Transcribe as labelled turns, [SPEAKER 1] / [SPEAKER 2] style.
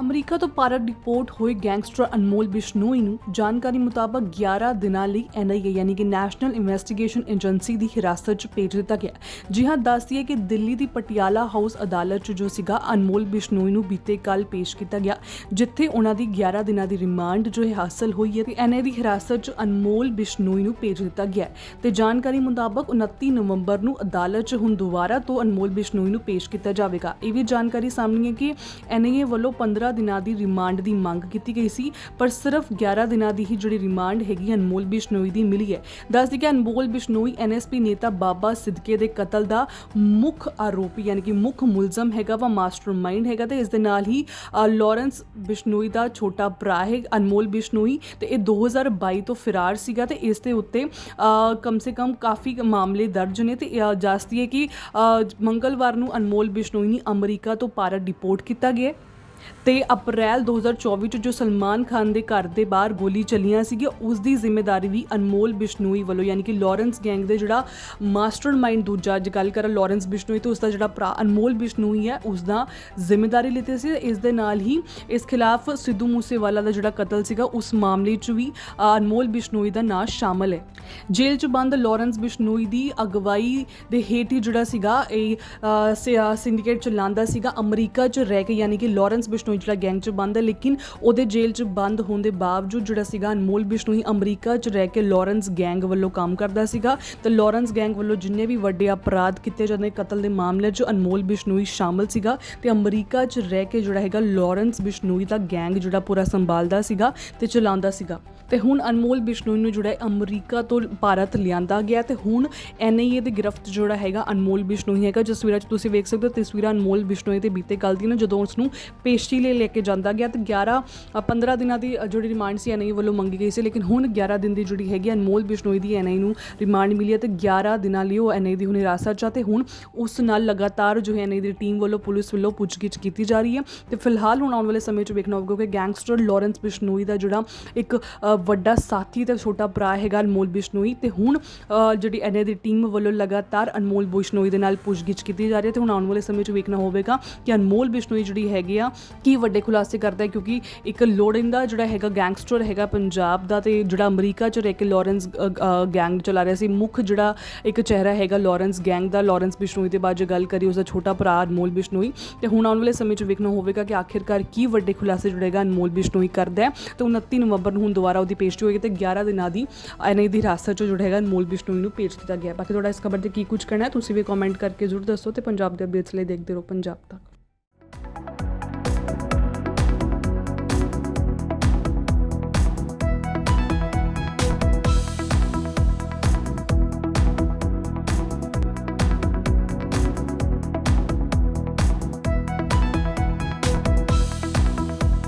[SPEAKER 1] America ਤੋਂ Bharat deport ਹੋਏ gangster Anmol Bishnoi ਨੂੰ ਜਾਣਕਾਰੀ ਮੁਤਾਬਕ 11 ਦਿਨਾਂ ਲਈ ਐਨਆਈਏ ਯਾਨੀ ਕਿ ਨੈਸ਼ਨਲ ਇਨਵੈਸਟੀਗੇਸ਼ਨ ਏਜੰਸੀ ਦੀ ਹਿਰਾਸਤ 'ਚ ਭੇਜ ਦਿੱਤਾ ਗਿਆ। ਜੀ ਹਾਂ ਹੈ ਕਿ ਦਿੱਲੀ ਦੀ ਪਟਿਆਲਾ ਹਾਊਸ ਅਦਾਲਤ 'ਚ ਜੋ ਸੀਗਾ, ਅਨਮੋਲ ਬਿਸ਼ਨੋਈ ਨੂੰ ਬੀਤੇ ਕੱਲ ਪੇਸ਼ ਕੀਤਾ ਗਿਆ, ਜਿੱਥੇ ਉਹਨਾਂ ਦੀ 11 ਦਿਨਾਂ ਦੀ ਰਿਮਾਂਡ ਜੋ ਹੈ ਹਾਸਲ ਹੋਈ ਹੈ, ਤੇ ਐਨਆਈਏ ਦੀ ਹਿਰਾਸਤ 'ਚ ਅਨਮੋਲ ਬਿਸ਼ਨੋਈ ਨੂੰ ਭੇਜ ਦਿੱਤਾ ਗਿਆ ਹੈ। ਤੇ ਜਾਣਕਾਰੀ ਮੁਤਾਬਕ 29 ਨਵੰਬਰ ਨੂੰ ਅਦਾਲਤ 'ਚ ਹੁਣ ਦੁਬਾਰਾ ਤੋਂ ਅਨਮੋਲ ਬਿਸ਼ਨੋਈ ਨੂੰ ਪੇਸ਼ ਕੀਤਾ ਜਾਵੇਗਾ। ਇਹ ਵੀ ਜਾਣਕਾਰੀ ਸਾਹਮਣੇ ਹੈ ਕਿ ਐਨਆਈਏ ਵੱਲੋਂ 15 ਦਿਨਾਂ ਦੀ ਰਿਮਾਂਡ ਦੀ ਮੰਗ ਕੀਤੀ ਗਈ ਸੀ ਪਰ ਸਿਰਫ 11 ਦਿਨਾਂ ਦੀ ਹੀ ਜਿਹੜੀ ਰਿਮਾਂਡ ਹੈਗੀ ਅਨਮੋਲ ਬਿਸ਼ਨੋਈ ਦੀ ਮਿਲੀ ਹੈ। ਦੱਸਦੀ ਕਿ ਅਨਮੋਲ ਬਿਸ਼ਨੋਈ ਐਨਐਸਪੀ ਨੇਤਾ ਬਾਬਾ ਸਿੱਦਕੇ ਦੇ ਕਤਲ ਦਾ ਮੁੱਖ ਆਰੋਪੀ ਯਾਨੀ ਕਿ ਮੁੱਖ ਮੁਲਜ਼ਮ ਹੈਗਾ ਵਾ ਮਾਸਟਰਮਾਈਂਡ ਹੈਗਾ ਤੇ ਇਸ ਦੇ ਨਾਲ ਹੀ ਅ, ਲਾਰੈਂਸ ਬਿਸ਼ਨੋਈ ਦਾ ਛੋਟਾ ਭਰਾ ਹੈ ਅਨਮੋਲ ਬਿਸ਼ਨੋਈ ਤੇ ਇਹ 2022 ਤੋਂ ਫਰਾਰ ਸੀਗਾ ਤੇ ਇਸ ਦੇ ਉੱਤੇ ਕਮ ਸੇ ਕਮ ਕਾਫੀ ਮਾਮਲੇ ਦਰਜ ਨੇ ਤੇ ਅ, ਦੱਸਦੀ ਹੈ ਕਿ ਮੰਗਲਵਾਰ ਨੂੰ ਅਨਮੋਲ ਬਿਸ਼ਨੋਈ ਨੂੰ ਅਮਰੀਕਾ ਤੋਂ ਭਾਰਤ ਡਿਪੋਰਟ ਕੀਤਾ ਗਿਆ ਤੇ ਅਪ੍ਰੈਲ 2024 ਚ ਜੋ ਸਲਮਾਨ ਖਾਨ ਦੇ ਘਰ ਦੇ ਬਾਹਰ ਗੋਲੀ ਚੱਲੀਆਂ ਸੀਗੀਆਂ, ਉਸ ਦੀ ਜ਼ਿੰਮੇਵਾਰੀ ਵੀ ਅਨਮੋਲ ਬਿਸ਼ਨੋਈ ਵੱਲੋਂ, ਯਾਨੀ ਕਿ ਲਾਰੈਂਸ ਗੈਂਗ ਦੇ ਜਿਹੜਾ ਮਾਸਟਰਮਾਈਂਡ ਦੂਜਾ, ਅੱਜ ਗੱਲ ਕਰਾਂ ਲਾਰੈਂਸ ਬਿਸ਼ਨੋਈ ਤੇ ਉਸ ਦਾ ਜਿਹੜਾ ਭਰਾ ਅਨਮੋਲ ਬਿਸ਼ਨੋਈ ਹੈ ਉਸ ਦਾ ਜ਼ਿੰਮੇਵਾਰੀ ਲਿੱਤੀ ਸੀ। ਇਸ ਦੇ ਨਾਲ ਹੀ ਇਸ ਖਿਲਾਫ ਸਿੱਧੂ ਮੂਸੇਵਾਲਾ ਦਾ ਜਿਹੜਾ ਕਤਲ ਸੀਗਾ, ਉਸ ਮਾਮਲੇ 'ਚ ਵੀ ਅਨਮੋਲ ਬਿਸ਼ਨੋਈ ਦਾ ਨਾਂ ਸ਼ਾਮਲ ਹੈ। ਜੇਲ੍ਹ 'ਚ ਬੰਦ ਲਾਰੈਂਸ ਬਿਸ਼ਨੋਈ ਦੀ ਅਗਵਾਈ ਦੇ ਹੇਠ ਹੀ ਜਿਹੜਾ ਸੀਗਾ, ਇਹ ਸਿੰਡੀਕੇਟ ਚਲਾਉਂਦਾ ਸੀਗਾ, ਅਮਰੀਕਾ 'ਚ ਰਹਿ ਕੇ, ਯਾਨੀ ਕਿ ਲਾਰੈਂਸ ਬਿਸ਼ਨੋਈ ਜਿਹੜਾ ਗੈਂਗ 'ਚ ਬੰਦ ਹੈ, ਲੇਕਿਨ ਉਹਦੇ ਜੇਲ੍ਹ 'ਚ ਬੰਦ ਹੋਣ ਦੇ ਬਾਵਜੂਦ ਜਿਹੜਾ ਸੀਗਾ ਅਨਮੋਲ ਬਿਸ਼ਨੋਈ ਅਮਰੀਕਾ 'ਚ ਰਹਿ ਕੇ ਲਾਰੈਂਸ ਗੈਂਗ ਵੱਲੋਂ ਕੰਮ ਕਰਦਾ ਸੀਗਾ। ਤੇ ਲਾਰੈਂਸ ਗੈਂਗ ਵੱਲੋਂ ਜਿੰਨੇ ਵੀ ਵੱਡੇ ਅਪਰਾਧ ਕੀਤੇ ਜਾਂਦੇ ਕਤਲ ਦੇ ਮਾਮਲੇ 'ਚ ਅਨਮੋਲ ਬਿਸ਼ਨੋਈ ਸ਼ਾਮਲ ਸੀਗਾ ਤੇ ਅਮਰੀਕਾ 'ਚ ਰਹਿ ਕੇ ਜਿਹੜਾ ਹੈਗਾ ਲਾਰੈਂਸ ਬਿਸ਼ਨੋਈ ਦਾ ਗੈਂਗ ਜਿਹੜਾ ਪੂਰਾ ਸੰਭਾਲਦਾ ਸੀਗਾ ਤੇ ਚਲਾਉਂਦਾ ਸੀਗਾ। ਤੇ ਹੁਣ ਅਨਮੋਲ ਬਿਸ਼ਨੋਈ ਨੂੰ ਜਿਹੜਾ ਅਮਰੀਕਾ ਤੋਂ ਭਾਰਤ ਲਿਆਂਦਾ ਗਿਆ ਤੇ ਹੁਣ ਐਨਆਈਏ ਦੇ ਗ੍ਰਿਫਤ ਜਿਹੜਾ ਹੈਗਾ ਅਨਮੋਲ ਬਿਸ਼ਨੋਈ ਹੈਗਾ। ਤਸਵੀਰਾਂ 'ਚ ਤੁਸੀਂ ਵੇਖ ਸਕਦੇ ਹੋ ਤਸਵੀਰਾਂ ਅਨਮੋਲ ਬਿਸ਼ਨੋਈ ਤੇ ਬੀਤੇ ਕੱਲ ਦੀ ਨਾ, ਜਦੋਂ ਉਸ ਨੂੰ ਪੇਸ਼ੀ ਲਈ ਲੈ ਕੇ ਜਾਂਦਾ ਗਿਆ ਤੇ 11 ਅ, 15 ਦਿਨਾਂ ਦੀ ਜਿਹੜੀ ਰਿਮਾਂਡ ਸੀ ਐਨਆਈਏ ਵੱਲੋਂ ਮੰਗੀ ਗਈ ਸੀ ਲੇਕਿਨ ਹੁਣ 11 ਦਿਨ ਦੀ ਜਿਹੜੀ ਹੈਗੀ ਅਨਮੋਲ ਬਿਸ਼ਨੋਈ ਦੀ ਐਨਆਈਏ ਨੂੰ ਰਿਮਾਂਡ ਮਿਲੀ ਹੈ ਤੇ 11 ਦਿਨਾਂ ਲਈ ਉਹ ਐਨਆਈਏ ਦੀ ਹੁਣ ਹਿਰਾਸਤ 'ਚ ਆ ਤੇ ਹੁਣ ਉਸ ਨਾਲ ਲਗਾਤਾਰ ਜੋ ਹੈ ਐਨਆਈਏ ਦੀ ਟੀਮ ਵੱਲੋਂ ਪੁਲਿਸ ਵੱਲੋਂ ਪੁੱਛਗਿੱਛ ਕੀਤੀ ਜਾ ਰਹੀ ਹੈ। ਤੇ ਫਿਲਹਾਲ ਹੁਣ ਆਉਣ ਵਾਲੇ ਸਮੇਂ 'ਚ ਵੇਖਣਾ ਹੋਵੇਗਾ ਕਿ ਗੈਂਗਸਟਰ ਲਾਰੈਂਸ ਬਿਸ਼ਨੋਈ ਦਾ ਜਿਹੜਾ ਇੱਕ ਵੱਡਾ ਸਾਥੀ ਤੇ ਛੋਟਾ ਭਰਾ ਹੈਗਾ ਅਨਮੋਲ ਬਿਸ਼ਨੋਈ ਤੇ ਹੁਣ ਅ, ਜਿਹੜੀ ਐਨਆਈਏ ਦੀ ਟੀਮ ਵੱਲੋਂ ਲਗਾਤਾਰ ਅਨਮੋਲ ਬਿਸ਼ਨੋਈ ਦੇ ਨਾਲ ਪੁੱਛਗਿੱਛ ਕੀਤੀ ਜਾ ਰਹੀ ਹੈ ਤੇ ਹੁਣ ਆਉਣ ਵਾਲੇ ਸਮੇਂ 'ਚ ਵੇਖਣਾ ਹੋਵੇਗਾ ਕਿ ਅਨਮੋਲ ਬਿਸ਼ਨੋਈ ਜਿਹੜੀ ਹੈਗੀ ਆ ਕੀ ਵੱਡੇ ਖੁਲਾਸੇ ਕਰਦਾ ਹੈ? ਕਿਉਂਕਿ ਇੱਕ ਲੋੜਿੰਦਾ ਜਿਹੜਾ ਹੈਗਾ ਗੈਂਗਸਟਰ ਹੈਗਾ ਪੰਜਾਬ ਦਾ ਤੇ ਜਿਹੜਾ ਅਮਰੀਕਾ 'ਚ ਰਹਿ ਕੇ ਲਾਰੈਂਸ ਗੈਂਗ ਚਲਾ ਰਿਹਾ ਸੀ, ਮੁੱਖ ਜਿਹੜਾ ਇੱਕ ਚਿਹਰਾ ਹੈਗਾ ਲਾਰੈਂਸ ਗੈਂਗ ਦਾ, ਲਾਰੈਂਸ ਬਿਸ਼ਨੋਈ ਦੇ ਬਾਅਦ ਜੇ ਗੱਲ ਕਰੀ ਉਸ ਦਾ ਛੋਟਾ ਭਰਾ ਅਨਮੋਲ ਬਿਸ਼ਨੋਈ, ਤੇ ਹੁਣ ਆਉਣ ਵਾਲੇ ਸਮੇਂ 'ਚ ਵੇਖਣਾ ਹੋਵੇਗਾ ਕਿ ਆਖਿਰਕਾਰ ਕੀ ਵੱਡੇ ਖੁਲਾਸੇ ਜੁੜੇਗਾ ਅਨਮੋਲ ਬਿਸ਼ਨੋਈ ਕਰਦਾ ਹੈ। ਤੇ 29 ਨਵੰਬਰ ਨੂੰ ਹੁਣ ਦੁਬਾਰਾ ਉਹਦੀ ਪੇਸ਼ੀ ਹੋਏਗੀ ਤੇ 11 ਦਿਨਾਂ ਦੀ ਐਨਆਈ ਦੀ ਹਿਰਾਸਤ 'ਚ ਜਿਹੜਾ ਹੈਗਾ ਅਨਮੋਲ ਬਿਸ਼ਨੋਈ ਨੂੰ ਪੇਸ਼ ਕੀਤਾ ਗਿਆ। ਬਾਕੀ ਤੁਹਾਡਾ ਇਸ ਖਬਰ ਤੇ ਕੀ ਕੁਝ ਕਹਿਣਾ ਹੈ, ਤੁਸੀਂ ਵੀ ਕਮੈਂਟ ਕਰਕੇ ਜ਼ਰੂਰ ਦੱਸੋ ਤੇ ਪੰਜਾਬ ਦੇ ਅਪਡੇਟਸ ਲਈ ਦੇਖਦੇ ਰਹੋ ਪੰਜਾਬ ਤੱਕ।